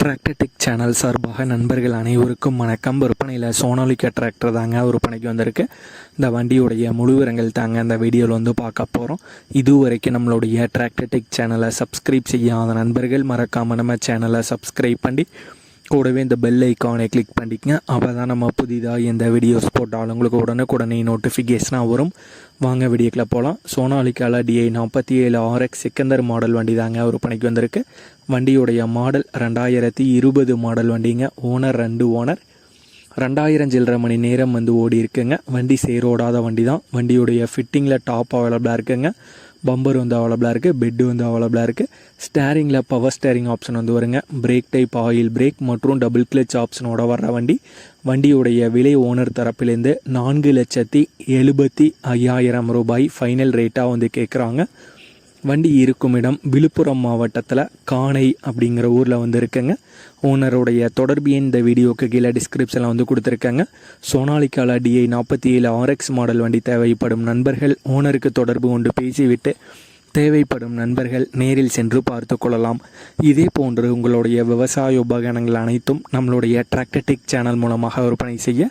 Tractor Tech channel சார்பாக நண்பர்கள் அனைவருக்கும் வணக்கம். விற்பனையில் சோனாலிக்கா டிராக்டர் தாங்க விற்பனைக்கு வந்திருக்கு. இந்த வண்டியுடைய முழுவிரங்கள் தாங்க அந்த வீடியோவில் வந்து பார்க்க போகிறோம் இதுவரைக்கும் நம்மளுடைய டிராக்டர்டெக் சேனலை சப்ஸ்கிரைப் செய்யாத நண்பர்கள் மறக்காமல் நம்ம சேனலை சப்ஸ்கிரைப் பண்ணி கூடவே இந்த பெல் ஐக்கானை கிளிக் பண்ணிக்கங்க. அப்போ தான் நம்ம புதிதாக எந்த வீடியோஸ் போட்டாலும் உங்களுக்கு உடனுக்குடனே நோட்டிஃபிகேஷனாக வரும். வாங்க வீடியோக்கில் போகலாம் சோனாலிக்கால டிஐ நாற்பத்தி ஏழு ஆர்எக்ஸ் சிக்கந்தர் மாடல் வண்டி தாங்க விற்பனைக்கு வந்திருக்கு. வண்டியுடைய மாடல் ரெண்டாயிரத்தி இருபது மாடல் வண்டிங்க. ஓனர் ரெண்டு ஓனர் ரெண்டாயிரம் சில்லரை மணி நேரம் வந்து ஓடி இருக்குங்க வண்டி சேரோடாத வண்டி தான் வண்டியுடைய ஃபிட்டிங்கில் டாப் அவைலபிளாக இருக்குங்க. பம்பர் வந்து அவைலபிளாக இருக்குது பெட்டு வந்து அவைலபிளாக இருக்குது ஸ்டேரிங்கில் பவர் ஸ்டேரிங் ஆப்ஷன் வந்து வருங்க. பிரேக் டைப் ஆயில் பிரேக் மற்றும் டபுள் கிளச் ஆப்ஷனோட வர்ற வண்டி. வண்டியுடைய விலை ஓனர் தரப்பிலேருந்து நான்கு லட்சத்தி எழுபத்தி ஐயாயிரம் ரூபாய் ஃபைனல் ரேட்டாக வந்து கேட்குறாங்க வண்டி இருக்கும் இடம் விழுப்புரம் மாவட்டத்தில் காணை அப்படிங்கிற ஊரில் வந்து இருக்குங்க ஓனருடைய தொடர்பு எண் இந்த வீடியோக்கு கீழே டிஸ்கிரிப்ஷனில் வந்து கொடுத்துருக்காங்க. சோனாலிக்கால டிஐ நாற்பத்தி ஏழு ஆர்எக்ஸ் மாடல் வண்டி தேவைப்படும் நண்பர்கள் ஓனருக்கு தொடர்பு கொண்டு பேசிவிட்டு தேவைப்படும் நண்பர்கள் நேரில் சென்று பார்த்து கொள்ளலாம். இதே போன்று உங்களுடைய விவசாய உபகரணங்கள் அனைத்தும் நம்மளுடைய டிராக்டடிக் சேனல் மூலமாக விற்பனை செய்ய